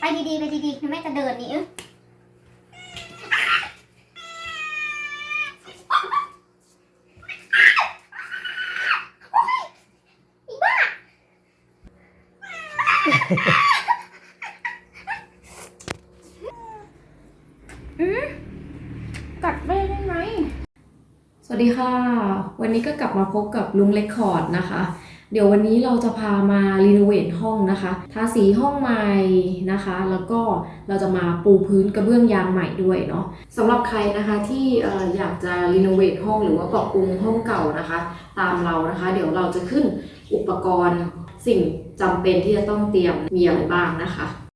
ไปดีๆ ไปดีๆแม่จะเดินหนีกัดแม่ได้ไหม สวัสดีค่ะ วันนี้ก็กลับมาพบกับลุงเรคคอร์ดนะคะ เดี๋ยววันนี้เราจะพามารีโนเวทห้องนะคะทาสีห้องใหม่นะคะ แล้วก็เราจะมาปูพื้นกระเบื้องยางใหม่ด้วยเนาะสำหรับใครนะคะที่อออยากจะรีโนเวทห้องหรือว่าปรับปรุงห้องเก่านะคะ ตามเรานะคะ เดี๋ยวเราจะขึ้นอุปกรณ์สิ่งจำเป็นที่จะต้องเตรียมมีอะไรบ้างนะคะ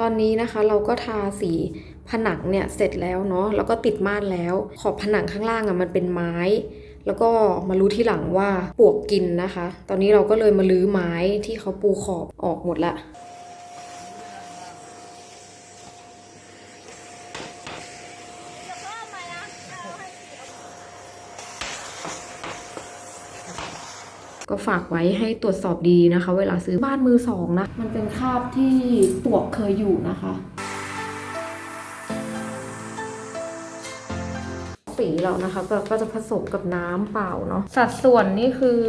ตอนนี้นะคะเราก็ทาสีผนังเนี่ยเสร็จแล้วเนาะแล้วก็ติดม่านแล้ว ขอบผนังข้างล่างอะ่ะมันเป็นไม้ แล้วก็มารู้ที่หลังว่าปลวกกินนะคะ ตอนนี้เราก็เลยมาลื้อไม้ที่เขาปูขอบออกหมดละ ก็ฝากไว้ให้ตรวจสอบดีนะคะ เวลาซื้อบ้านมือสองนะ มันเป็นคราบที่ปวกเคยอยู่นะคะสีเรานะคะก็ก็จะผสมกับน้ำเปล่าเนาะสัดส่วนนี่คือ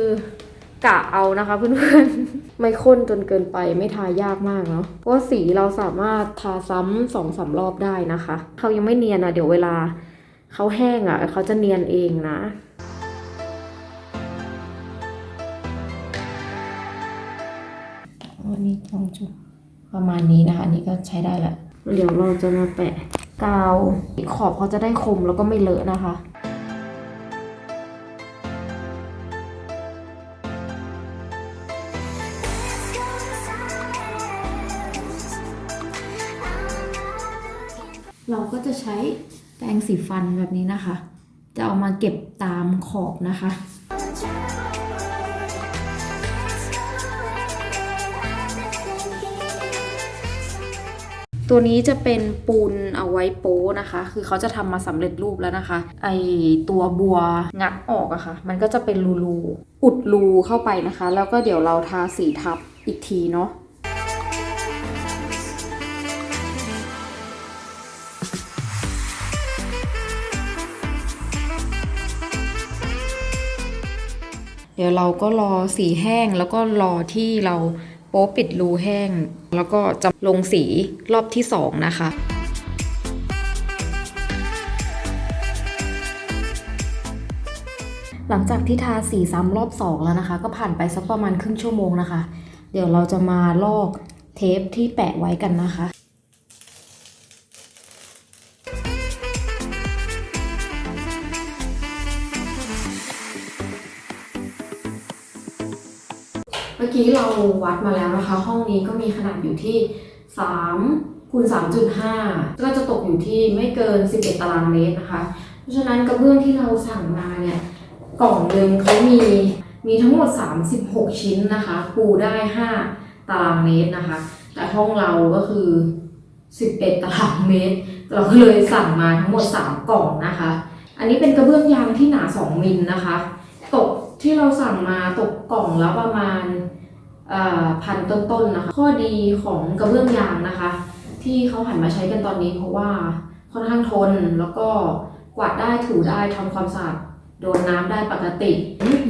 กะเอานะคะเพื่อนๆ ไม่ข้นจนเกินไปไม่ทายากมากเนาะเพราะสีเราสามารถทาซ้ำสองสามรอบได้นะคะ เขายังไม่เนียนอะ เดี๋ยวเวลาเขาแห้งอะเขาจะเนียนเองนะ วันนี้ลองจุดประมาณนี้นะคะอันนี้ก็ใช้ได้แหละเดี๋ยวเราจะมาแปะกาวขอบเขาจะได้คมแล้วก็ไม่เลอะนะคะเราก็จะใช้แปรงสีฟันแบบนี้นะคะ จะเอามาเก็บตามขอบนะคะ ตัวนี้จะเป็นปูนเอาไว้โป้นะคะ คือเขาจะทำมาสำเร็จรูปแล้วนะคะ ไอตัวบัวงัดออกอะคะ่ะ มันก็จะเป็นรูรูๆอุดรูเข้าไปนะคะ แล้วก็เดี๋ยวเราทาสีทับอีกทีเนาะเดี๋ยวเราก็รอสีแห้งแล้วก็รอที่เรา โป๊ปิดรูแห้ง แล้วก็จะลงสีรอบที่สองนะคะหลังจากที่ทาสีซ้ำรอบสองแล้วนะคะ ก็ผ่านไปสักประมาณครึ่งชั่วโมงนะคะ เดี๋ยวเราจะมาลอกเทปที่แปะไว้กันนะคะ เมื่อกี้เราวัดมาแล้วนะคะ ห้องนี้ก็มีขนาดอยู่ที่3คูณ3.5 ก็จะตกอยู่ที่ไม่เกิน 11 ตารางเมตรนะคะ เพราะฉะนั้นกระเบื้องที่เราสั่งมาเนี่ยกล่องหนึ่งเขามีมีทั้งหมด 36 ชิ้นนะคะ ปูได้ 5 ตารางเมตรนะคะ แต่ห้องเราก็คือ 11 ตารางเมตร เราก็เลยสั่งมาทั้งหมด 3 กล่องนะคะ อันนี้เป็นกระเบื้องยางที่หนา 2 มิลนะคะ ตก ที่เราสั่งมาตกกล่องแล้วประมาณพันต้นๆนะคะ ข้อดีของกระเบื้องยางนะคะ ที่เขาหันมาใช้กันตอนนี้เพราะว่าค่อนข้างทนแล้วก็กวาดได้ถูได้ทำความสะอาดโดนน้ำได้ปกติ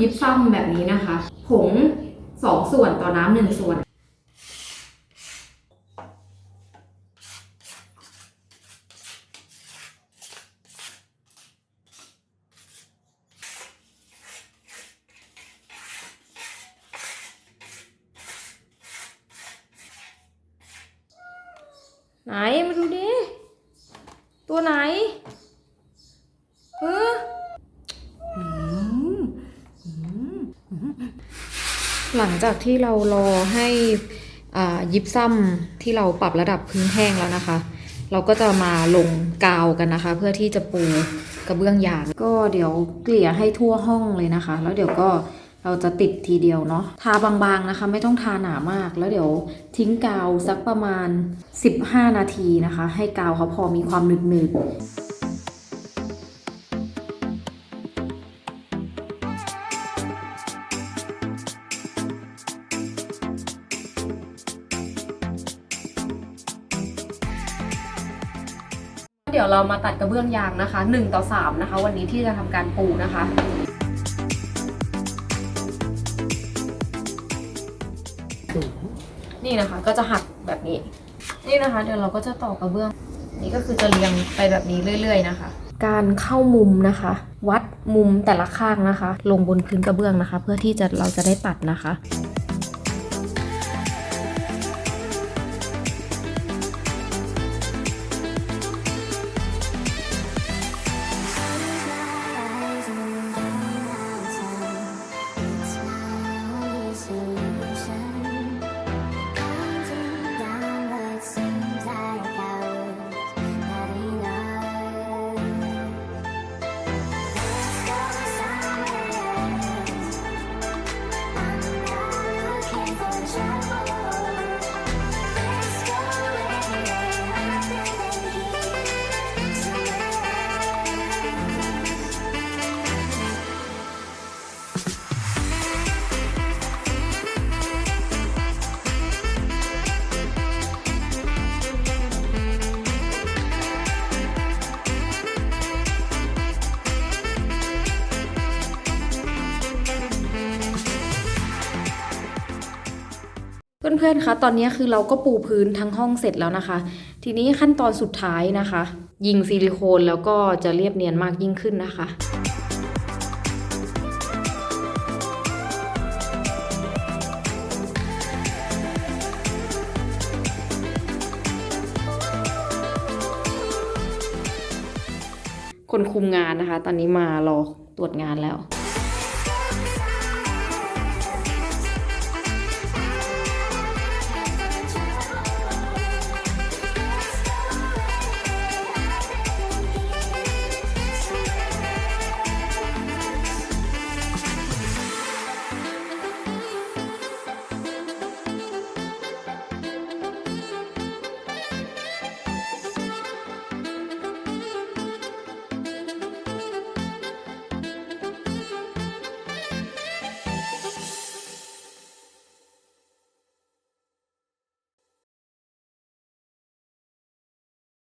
ยิบซ้ำแบบนี้นะคะ ผงสองส่วนต่อน้ำหนึ่งส่วน ไหนมาดูดิ ตัวไหน เอออืมอืมอืมหลังจากที่เรารอให้อ่ายิบซ้ำที่เราปรับระดับพื้นแห้งแล้วนะคะ เราก็จะมาลงกาวกันนะคะ เพื่อที่จะปูกระเบื้องยางก็เดี๋ยวเกลี่ยให้ทั่วห้องเลยนะคะ แล้วเดี๋ยวก็ เราจะติดทีเดียวเนาะทาบางๆนะคะ ไม่ต้องทาหนามากแล้วเดี๋ยวทิ้งกาวสักประมาณ 15 นาทีนะคะ ให้กาวเขาพอมีความหนึบๆเดี๋ยวเรามาตัดกระเบื้องยางนะคะ1ต่อ3นะคะ วันนี้ที่จะทำการปูนะคะ นี่นะคะ ก็จะหักแบบนี้ นี่นะคะ เดี๋ยวเราก็จะต่อกระเบื้อง นี่ก็คือจะเรียงไปแบบนี้เรื่อย ๆ นะคะ การเข้ามุมนะคะ วัดมุมแต่ละข้างนะคะ ลงบนพื้นกระเบื้องนะคะ เพื่อที่จะเราจะได้ตัดนะคะ พื่อนๆคะตอนนี้คือเราก็ปูพื้นทั้งห้องเสร็จแล้วนะคะ ทีนี้ขั้นตอนสุดท้ายนะคะ ยิงซิลิโคนแล้วก็จะเรียบเนียนมากยิ่งขึ้นนะคะคนคุมงานนะคะ ตอนนี้มารอตรวจงานแล้ว